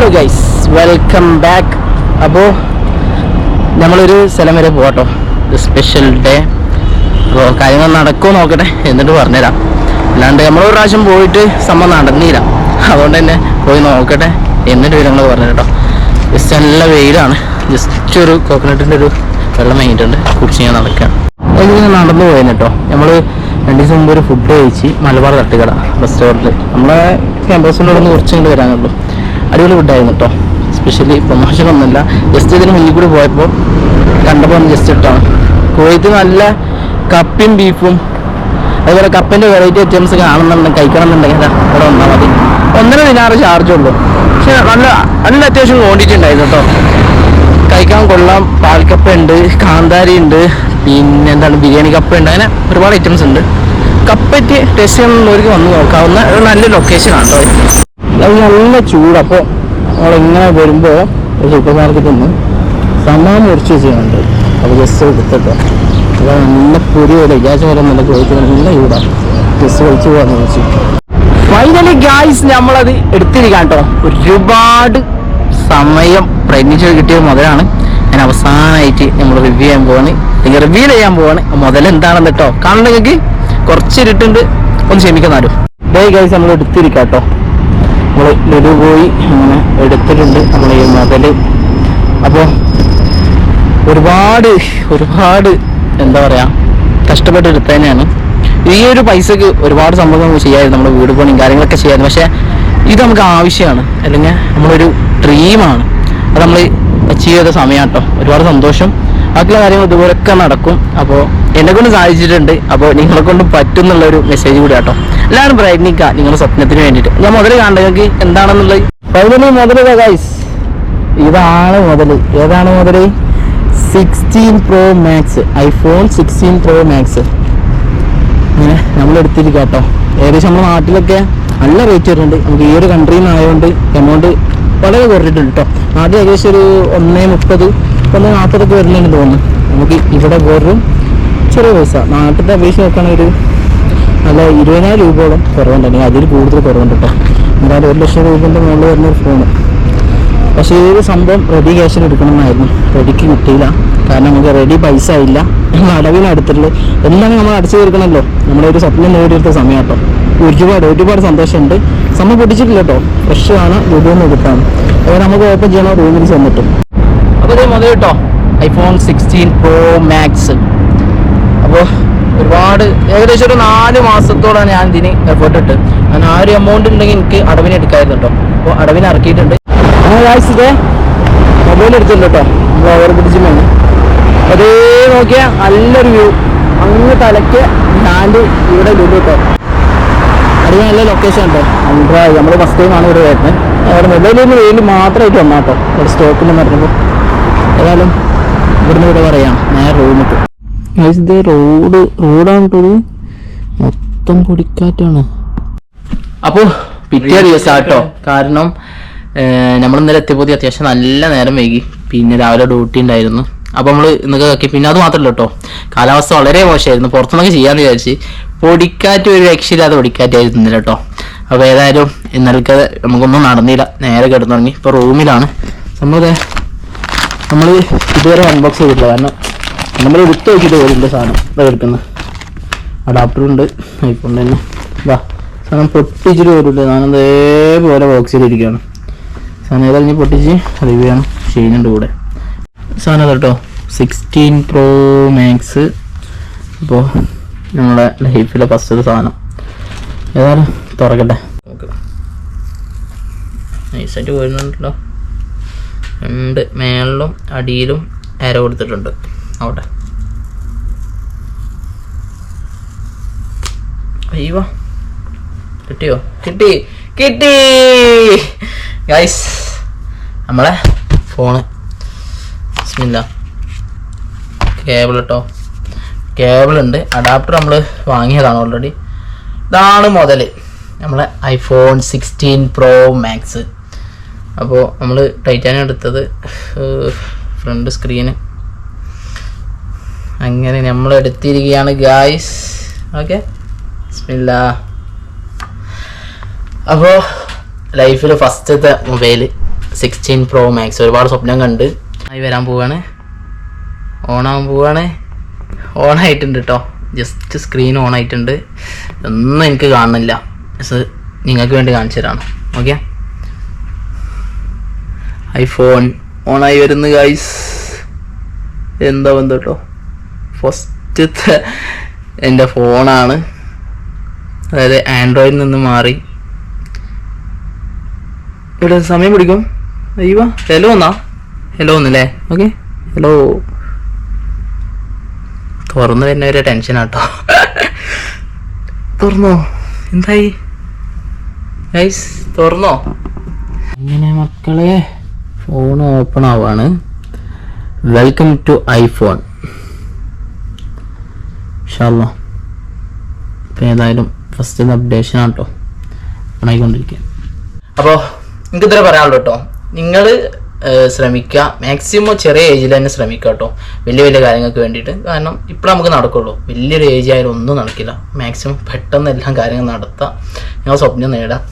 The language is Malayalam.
ഹലോ ഗൈസ് വെൽക്കം ബാക്ക് അപ്പോൾ നമ്മളൊരു സ്ഥലം വരെ പോകട്ടോ സ്പെഷ്യൽ ഡേ അപ്പോൾ കാര്യങ്ങൾ നടക്കുമോ നോക്കട്ടെ എന്നിട്ട് പറഞ്ഞുതരാം. അല്ലാണ്ട് നമ്മളൊരു പ്രാവശ്യം പോയിട്ട് സംഭവം നടന്നില്ല. അതുകൊണ്ട് തന്നെ പോയി നോക്കട്ടെ എന്നിട്ട് വിവരങ്ങൾ പറഞ്ഞു കേട്ടോ. ജസ്റ്റ് നല്ല വെയിലാണ്. ജസ്റ്റ് ഒരു കോക്കനട്ടിന്റെ ഒരു വെള്ളം വാങ്ങിയിട്ടുണ്ട് കുടിച്ച് ഞാൻ നടക്കുകയാണ് ഇങ്ങനെ നടന്നു പോയെന്ന് കേട്ടോ. നമ്മൾ രണ്ട് ദിവസം മുമ്പ് ഒരു ഫുഡ് കഴിച്ച് മലബാർ തട്ടുകട റെസ്റ്റോറന്റ് നമ്മളെ ക്യാമ്പസിനോടൊന്ന് കുറച്ച് ഇങ്ങോട്ട് വരാനുള്ളൂ. അടിപൊളി ഫുഡായിരുന്നു കേട്ടോ സ്പെഷ്യലി പ്രൊമോഷൻ ഒന്നുമില്ല. ജസ്റ്റ് ഇതിന് മുന്നിൽ കൂടി പോയപ്പോൾ കണ്ടപ്പോൾ ഒന്ന് ജസ്റ്റ് ഇട്ടാണ് കുവൈത്ത് നല്ല കപ്പിയും ബീഫും അതുപോലെ കപ്പിന്റെ വെറൈറ്റി ഐറ്റംസ് കാണുന്നുണ്ടെങ്കിൽ കഴിക്കണം എന്നുണ്ടെങ്കിൽ അവിടെ ഇവിടെ വന്നാൽ മതി. ഒന്നര ദിനാറ് ചാർജ് ഉള്ളൂ. പക്ഷെ നല്ല നല്ല അത്യാവശ്യം ക്വാണ്ടിറ്റി ഉണ്ടായിരുന്നു കേട്ടോ കഴിക്കാൻ കൊള്ളാം. പാൽക്കപ്പ ഉണ്ട് കാന്താരി ഉണ്ട് പിന്നെ എന്താണ് ബിരിയാണി കപ്പ ഉണ്ട്. അങ്ങനെ ഒരുപാട് ഐറ്റംസ് ഉണ്ട്. കപ്പറ്റ് ടേസ്റ്റ് ചെയ്യാനുള്ളവർക്ക് വന്ന് നോക്കാവുന്ന ഒരു നല്ല ലൊക്കേഷനാണ് കേട്ടോ നല്ല ചൂട്. അപ്പോൾ നമ്മളിങ്ങനെ വരുമ്പോൾ സൂപ്പർ മാർക്കറ്റിൽ നിന്ന് സമാനം മുറിച്ച് ചെയ്യുന്നുണ്ട് അപ്പോൾ ജസ്റ്റ് എടുത്തിട്ടോ. അപ്പോൾ നല്ല പൊരി പോലെ ഗ്യാസ് വരെ നല്ല കോഴിക്ക് നല്ല ചൂടാണ് ജസ്റ്റ് കഴിച്ച് പോകാന്ന് വെച്ചു ഫൈനലി ഗ്യാസ് നമ്മളത് എടുത്തിരിക്കാം കേട്ടോ ഒരുപാട് സമയം പ്രയത്നിച്ച് കിട്ടിയ മുതലാണ്. ഞാൻ അവസാനമായിട്ട് നമ്മൾ റിവ്യൂ ചെയ്യാൻ പോവാണ്. അല്ലെങ്കിൽ റിവ്യൂ ചെയ്യാൻ പോവാണ്. മുതൽ എന്താണെന്ന് കേട്ടോ കാണുന്ന നിങ്ങൾക്ക് കുറച്ച് ഇരുട്ടുണ്ട്. ഒന്ന് ക്ഷമിക്കുന്നാലും ഡേ ഗൈസ് നമ്മൾ എടുത്തിരിക്കാം കേട്ടോ നമ്മൾ ലഡു പോയി അങ്ങനെ എടുത്തിട്ടുണ്ട് നമ്മൾ ഈ മതൽ. അപ്പോൾ ഒരുപാട് ഒരുപാട് എന്താ പറയാ കഷ്ടപ്പെട്ട് എടുത്തത് തന്നെയാണ് ഈ ഒരു പൈസക്ക് ഒരുപാട് സംഭവം നമുക്ക് ചെയ്യാമായിരുന്നു നമ്മുടെ വീട് പണിയും കാര്യങ്ങളൊക്കെ ചെയ്യാമായിരുന്നു. പക്ഷേ ഇത് നമുക്ക് ആവശ്യമാണ്. അല്ലെങ്കിൽ നമ്മളൊരു ഡ്രീമാണ് അത് നമ്മൾ അച്ചീവ് ചെയ്ത സമയം കേട്ടോ ഒരുപാട് സന്തോഷം. ബാക്കിയുള്ള കാര്യങ്ങൾ ഇതുപോലൊക്കെ നടക്കും. അപ്പോൾ എന്നെ കൊണ്ട് സാധിച്ചിട്ടുണ്ട്. അപ്പോൾ നിങ്ങളെ കൊണ്ട് പറ്റും എന്നുള്ളൊരു മെസ്സേജ് കൂടി കേട്ടോ എല്ലാവരും പ്രയത്നിക്കുക നിങ്ങളുടെ സ്വപ്നത്തിന് വേണ്ടിയിട്ട്. ഞാൻ മുതൽ കാണണമെങ്കിൽ എന്താണെന്നുള്ളത്? ഫൈനലി മുതൽ ഗൈസ് ഇതാണ് മുതൽ ഏതാണ് മുതൽ sixteen pro max iPhone sixteen pro max ഇങ്ങനെ നമ്മൾ എടുത്തിരിക്കുക കേട്ടോ ഏകദേശം നമ്മുടെ നാട്ടിലൊക്കെ നല്ല റേറ്റ് വരുന്നുണ്ട്. നമുക്ക് ഈ ഒരു കൺട്രിയിൽ നിന്നായതുകൊണ്ട് എമൗണ്ട് വളരെ കുറഞ്ഞിട്ടുണ്ട് കേട്ടോ ആദ്യം ഏകദേശം ഒരു ഒന്നേ മുപ്പത് ഒന്ന് നാട്ടിലൊക്കെ വരില്ലെന്ന് തോന്നുന്നു. നമുക്ക് ഇവിടെ വെറും ചെറിയ പൈസ. നാട്ടിലത്തെ അപേക്ഷിച്ച് നോക്കുകയാണെങ്കിൽ ഒരു നല്ല ഇരുപതിനായിരം രൂപയോളം കുറവുണ്ടെങ്കിൽ അതിൽ കൂടുതൽ കുറവുണ്ട് കേട്ടോ. എന്തായാലും ഒരു ലക്ഷം രൂപേന്റെ മുകളിൽ വരുന്ന ഒരു ഫോണ് പക്ഷേ ഈ ഒരു സംഭവം റെഡി ക്യാഷിന് എടുക്കണമെന്നായിരുന്നു. റെഡിക്ക് കിട്ടിയില്ല. കാരണം നമുക്ക് റെഡി പൈസ ഇല്ല. ഞങ്ങൾ അടവിന് അടുത്തുള്ളത് എല്ലാം നമ്മൾ അടച്ചു തീർക്കണമല്ലോ നമ്മുടെ ഒരു സ്വപ്നം നേടിയെടുത്ത സമയം കേട്ടോ. ഒരുപാട് ഒരുപാട് സന്തോഷമുണ്ട്. സമയം പൊട്ടിച്ചിട്ടില്ല കേട്ടോ. ഫ്രഷ് ആണ് ഒന്ന് എടുക്കാം. അതുപോലെ നമുക്ക് ഓപ്പൺ ചെയ്യണം റൂമിൽ ചെന്നിട്ട്. അപ്പോൾ ഇത് മുതൽ കേട്ടോ ഐഫോൺ സിക്സ്റ്റീൻ പ്രോ മാക്സ് അപ്പോൾ ഒരുപാട് ഏകദേശം ഒരു നാല് മാസത്തോളം ഞാൻ ഇതിന് എഫേർട്ട് ഇട്ട്. ഞാൻ ആ ഒരു എമൗണ്ട് ഉണ്ടെങ്കിൽ എനിക്ക് അടവിന് എടുക്കായിരുന്നു കേട്ടോ അപ്പോൾ അടവിന് ഇറക്കിയിട്ടുണ്ട്. ഗായ്സ് ഇതേ മൊബൈൽ എടുത്തിട്ടുണ്ട് കേട്ടോ നമ്മൾ ഓവർ ബ്രിഡ്ജിൽ അതേ നോക്കിയാൽ നല്ലൊരു വ്യൂ അങ്ങ് തലയ്ക്ക് ലാൻഡ് ഇവിടെ വീട് കേട്ടോ അടിയ നല്ല ലൊക്കേഷൻ ഉണ്ട് അൺഡ്രായി നമ്മൾ ഫസ്റ്റ് ടൈമാണ് ഇവിടെ വരുന്നത്. അവിടെ മൊബൈലിൽ നിന്ന് വെയിൽ മാത്രമായിട്ട് വന്നാട്ടോ ഇവിടെ സ്റ്റോപ്പിൽ പറഞ്ഞപ്പോൾ ഏതായാലും ഇവിടുന്ന് ഇവിടെ പറയാം. നേരെ റൂമിട്ട് ഇത് റോഡ് റോഡാണ് കേട്ടോ മൊത്തം പൊടിക്കാറ്റാണ് അപ്പോ പിറ്റേ ദിവസം കേട്ടോ കാരണം നമ്മൾ ഇന്നലെ എത്തിയപ്പോൾ അത്യാവശ്യം നല്ല നേരം വൈകി. പിന്നെ രാവിലെ ഡ്യൂട്ടി ഉണ്ടായിരുന്നു. അപ്പോൾ നമ്മൾ ഇന്നൊക്കെ നോക്കി പിന്നെ അത് മാത്രമല്ല കേട്ടോ കാലാവസ്ഥ വളരെ മോശമായിരുന്നു. പുറത്തുനിന്നൊക്കെ ചെയ്യാന്ന് വിചാരിച്ച് പൊടിക്കാറ്റ് ഒരു രക്ഷയില്ലാതെ പൊടിക്കാറ്റായിരുന്നു ഇന്നലെ കേട്ടോ അപ്പോൾ ഏതായാലും ഇന്നലത്തെ നമുക്കൊന്നും നടന്നില്ല. നേരെ കിടന്നുറങ്ങി. ഇപ്പോൾ റൂമിലാണ്. നമ്മളിത് നമ്മൾ ഇതുവരെ അൺബോക്സ് ചെയ്തിട്ടില്ല. കാരണം നമ്മൾ എടുത്ത് വെച്ചിട്ട് പോലും സാധനം. ഇതാ എടുക്കുന്നത് അഡാപ്റ്റർ ഉണ്ട്. ഐഫോൺ തന്നെ. ഇതാ. സാധനം പൊട്ടിച്ചിട്ട് പോലില്ല സാധനം ഇതേപോലെ ബോക്സ് ചെയ്തിരിക്കുകയാണ്. സാധനം ഏതായാലും പൊട്ടിച്ച് റിവ്യൂ ആണ് ചെയ്യുന്നുണ്ട് കൂടെ സാധനം കേട്ടോ സിക്സ്റ്റീൻ പ്രോ മാക്സ് അപ്പോൾ നമ്മുടെ ലൈഫിലെ ഫസ്റ്റ് സാധനം. ഏതായാലും തുറക്കട്ടെ. നൈസായിട്ട് പോയിരുന്നുണ്ടല്ലോ. രണ്ട് മേളിലും അടിയിലും അര കൊടുത്തിട്ടുണ്ട്. അവിടെ അയ്യോ. കിട്ടിയോ? കിട്ടി. കിട്ടി. ഗൈസ് നമ്മളെ ഫോണ് ബിസ്മില്ല. കേബിൾ കേട്ടോ കേബിൾ ഉണ്ട് അഡാപ്റ്റർ നമ്മൾ വാങ്ങിയതാണ് ഓൾറെഡി ഇതാണ് മുതൽ നമ്മളെ ഐഫോൺ സിക്സ്റ്റീൻ പ്രോ മാക്സ് അപ്പോൾ നമ്മൾ ടൈറ്റാനിയം എടുത്തത് ഫ്രണ്ട് സ്ക്രീന് അങ്ങനെ നമ്മൾ എടുത്തിരിക്കുകയാണ് ഗായ്സ് ഓക്കെ ബിസ്മില്ല അപ്പോൾ ലൈഫിൽ ഫസ്റ്റത്തെ മൊബൈൽ സിക്സ്റ്റീൻ പ്രോ മാക്സ് ഒരുപാട് സ്വപ്നം കണ്ട് ആയി വരാൻ പോവാണ്. ഓണാവാൻ പോവാണ്. ഓൺ ആയിട്ടുണ്ട് കേട്ടോ ജസ്റ്റ് സ്ക്രീൻ ഓൺ ആയിട്ടുണ്ട് ഒന്നും എനിക്ക് കാണുന്നില്ല. നിങ്ങൾക്ക് വേണ്ടി കാണിച്ചു തരാണ്. ഓക്കെ ഐഫോൺ ഓണായി വരുന്നു ഗൈസ് എന്താ ബന്ധം കേട്ടോ ഫസ്റ്റത്തെ എന്റെ ഫോണാണ്. അതായത് ആൻഡ്രോയിഡിൽ നിന്ന് മാറി. ഇവിടെ സമയം പിടിക്കും? അയ്യോ ഹലോ എന്നാ? ഹലോ ഒന്നല്ലേ? ഓക്കെ ഹലോ തുറന്നു വരുന്ന ഒരു ടെൻഷനാട്ടോ തുറന്നോ? എന്തായി? ഗൈസ് തുറന്നോ? അങ്ങനെ മക്കളെ. ഫോൺ ഓപ്പൺ ആവാണ്. വെൽക്കം ടു ഐഫോൺ ഷാല്ലോ ഇപ്പം ഏതായാലും ഫസ്റ്റ് അപ്ഡേഷൻ ആട്ടോ ഉണങ്ങിക്കൊണ്ടിരിക്കുക അപ്പോൾ എനിക്ക് ഇത്ര പറയാനുള്ളൂ കേട്ടോ നിങ്ങൾ ശ്രമിക്കുക. മാക്സിമം ചെറിയ ഏജിൽ തന്നെ ശ്രമിക്കുക കേട്ടോ വലിയ വലിയ കാര്യങ്ങൾക്ക് വേണ്ടിയിട്ട്. കാരണം ഇപ്പോൾ നമുക്ക് നടക്കുള്ളൂ. വലിയൊരു ഏജ് ആയാലും ഒന്നും നടക്കില്ല. മാക്സിമം പെട്ടെന്ന് എല്ലാം കാര്യങ്ങൾ നടത്താം. ഞങ്ങൾ സ്വപ്നം നേടാം.